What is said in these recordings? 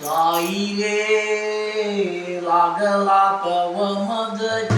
来耶，拉个拉个，我们的。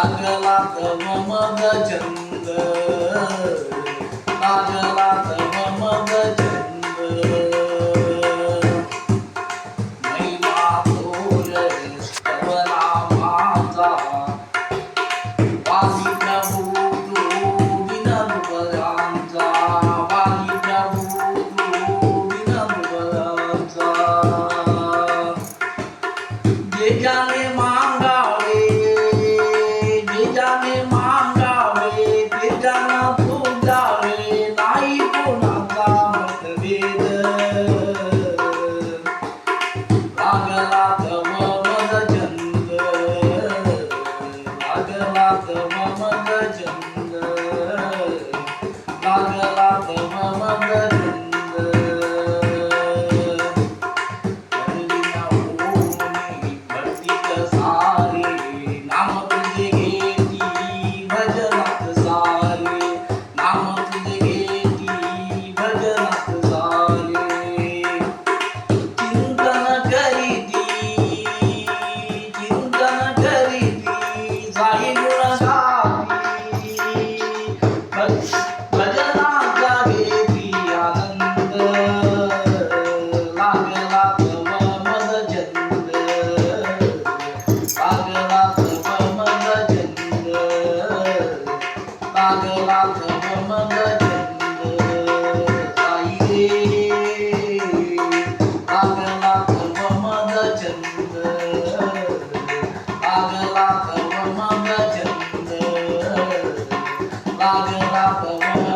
लागला ममद छंद लागला ममद छंद महिला तोल स्तवला माझा. वाली प्रभू तू बिना रुपयांचा वाली प्रभू तू बिना रुपयांचा जे ज्या Obrigado.